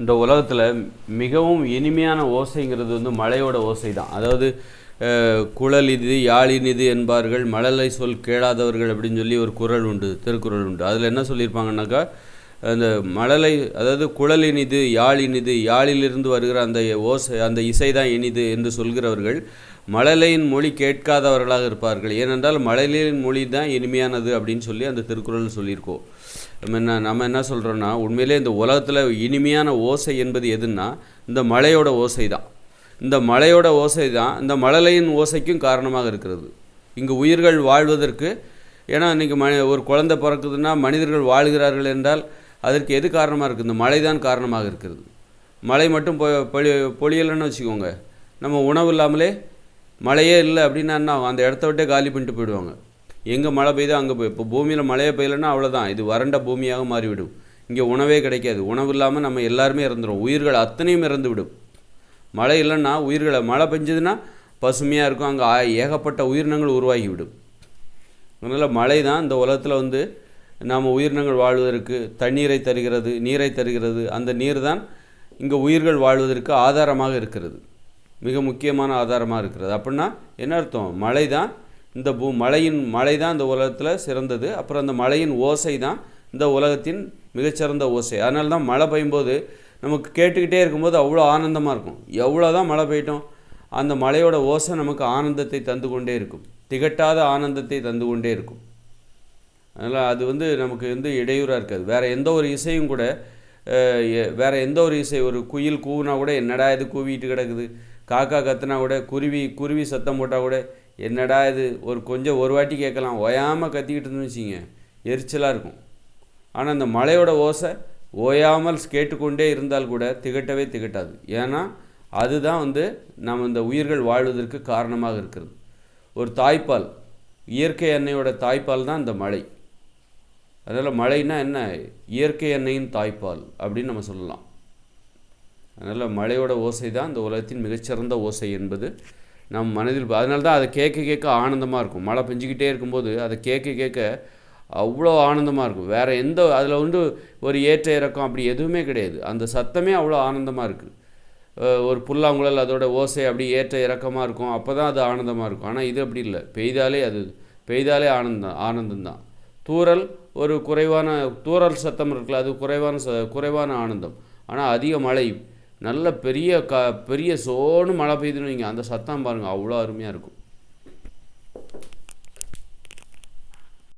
இந்த உலகத்தில் மிகவும் இனிமையான ஓசைங்கிறது வந்து மழையோட ஓசை தான் அதாவது குழல் இது யாழின் இது என்பார்கள் மழலை சொல் கேளாதவர்கள் அப்படின்னு சொல்லி ஒரு குறள் உண்டு திருக்குறள் உண்டு. அதில் என்ன சொல்லியிருப்பாங்கன்னாக்கா அந்த மழலை அதாவது குழல் இனிது யாழ் இனிது யாழிலிருந்து வருகிற அந்த ஓசை அந்த இசை தான் இனிது என்று சொல்கிறவர்கள் மழலையின் மொழி கேட்காதவர்களாக இருப்பார்கள். ஏனென்றால் மழலையின் மொழி தான் இனிமையானது அப்படின்னு சொல்லி அந்த திருக்குறள் சொல்லியிருக்கோம் நம்ம என்ன நம்ம என்ன சொல்கிறோன்னா உண்மையிலே இந்த உலகத்தில் இனிமையான ஓசை என்பது எதுன்னா இந்த மழையோட ஓசை தான் இந்த மழையோட ஓசை தான் இந்த மழலையின் ஓசைக்கும் காரணமாக இருக்கிறது. இங்கு உயிர்கள் வாழ்வதற்கு ஏன்னா இன்றைக்கி ம ஒரு குழந்தை பிறக்குதுன்னா மனிதர்கள் வாழ்கிறார்கள் என்றால் அதற்கு எது காரணமாக இருக்குது? இந்த மழை தான் காரணமாக இருக்கிறது. மழை மட்டும் பொ பொழி பொழியலைன்னு வச்சுக்கோங்க. நம்ம உணவு இல்லாமலே மழையே இல்லை அப்படின்னா என்ன அந்த இடத்த விட்டே காலி பண்ணிட்டு போயிடுவாங்க. எங்கே மழை பெய்தோ அங்கே போய் இப்போ பூமியில் மழையே பெய்யலைன்னா அவ்வளோதான் இது வறண்ட பூமியாக மாறிவிடும். இங்கே உணவே கிடைக்காது. உணவு இல்லாமல் நம்ம எல்லாருமே இறந்துடும் உயிர்கள் அத்தனையும் இறந்து விடும் மழை இல்லைன்னா உயிர்களை மழை பெஞ்சதுன்னா பசுமையாக இருக்கும். அங்கே ஏகப்பட்ட உயிரினங்கள் உருவாகிவிடும். அதனால் மழை தான் இந்த உலகத்தில் வந்து நாம் உயிரினங்கள் வாழ்வதற்கு தண்ணீரை தருகிறது நீரை தருகிறது. அந்த நீர் தான் இங்கே உயிர்கள் வாழ்வதற்கு ஆதாரமாக இருக்கிறது. மிக முக்கியமான ஆதாரமாக இருக்கிறது. அப்படின்னா என்ன அர்த்தம்? மழை தான் இந்த பூ மழையின் மழை தான் இந்த உலகத்தில் சிறந்தது. அப்புறம் அந்த மழையின் ஓசை தான் இந்த உலகத்தின் மிகச்சிறந்த ஓசை. அதனால தான் மழை பெய்யும்போது நமக்கு கேட்டுக்கிட்டே இருக்கும்போது அவ்வளோ ஆனந்தமாக இருக்கும். எவ்வளோ தான் மழை பெய்யட்டும் அந்த மழையோட ஓசை நமக்கு ஆனந்தத்தை தந்து கொண்டே இருக்கும். திகட்டாத ஆனந்தத்தை தந்து கொண்டே இருக்கும். அதனால் அது வந்து நமக்கு வந்து இடையூறாக இருக்காது. வேறு எந்த ஒரு இசையும் கூட வேறு வேற எந்த ஒரு இசை ஒரு குயில் கூவினா கூட என்னடா இது கூவிட்டு கிடக்குது? காக்கா கத்துனா கூட குருவி குருவி சத்தம் போட்டால் கூட என்னடா இது? ஒரு கொஞ்சம் ஒரு வாட்டி கேட்கலாம். ஓயாமல் கத்திக்கிட்டு இருந்துன்னு வச்சிங்க எரிச்சலாக இருக்கும். ஆனால் அந்த மலையோட ஓசை ஓயாமல் கேட்டுக்கொண்டே இருந்தால் கூட திகட்டவே திகட்டாது. ஏன்னா அதுதான் வந்து நம்ம இந்த உயிர்கள் வாழ்வதற்கு காரணமாக இருக்கிறது. ஒரு தாய்ப்பால் இயற்கை எண்ணெயோட தாய்ப்பால் தான் இந்த மழை அதனால் மழைனா என்ன? இயற்கை எண்ணெயின் தாய்ப்பால் அப்படின்னு நம்ம சொல்லலாம். அதனால் மழையோட ஓசை தான் இந்த உலகத்தின் மிகச்சிறந்த ஓசை என்பது. நம் மனதில் அதனால தான் அதை கேட்க கேட்க ஆனந்தமாக இருக்கும். மழை பெஞ்சிக்கிட்டே இருக்கும்போது அதை கேட்க கேட்க அவ்வளோ ஆனந்தமாக இருக்கும். வேறு எந்த அதில் வந்து ஒரு ஏற்ற இறக்கம் அப்படி எதுவுமே கிடையாது. அந்த சத்தமே அவ்வளோ ஆனந்தமாக இருக்குது ஒரு புல்லாங்குழல் அதோட ஓசை அப்படி ஏற்ற இறக்கமாக இருக்கும். அப்போ தான் அது ஆனந்தமாக இருக்கும். ஆனால் இது அப்படி இல்லை. பெய்தாலே அது பெய்தாலே ஆனந்தம் ஆனந்தம்தான். தூரல் ஒரு குறைவான தூரல் சத்தம் இருக்குல்ல அது குறைவான ச குறைவான ஆனந்தம். ஆனால் அதிக மழை நல்ல பெரிய க பெரிய சோன்னு மழை பெய்யுதுன்னு வைங்க அந்த சத்தம் பாருங்கள் அவ்வளோ அருமையாக இருக்கும்.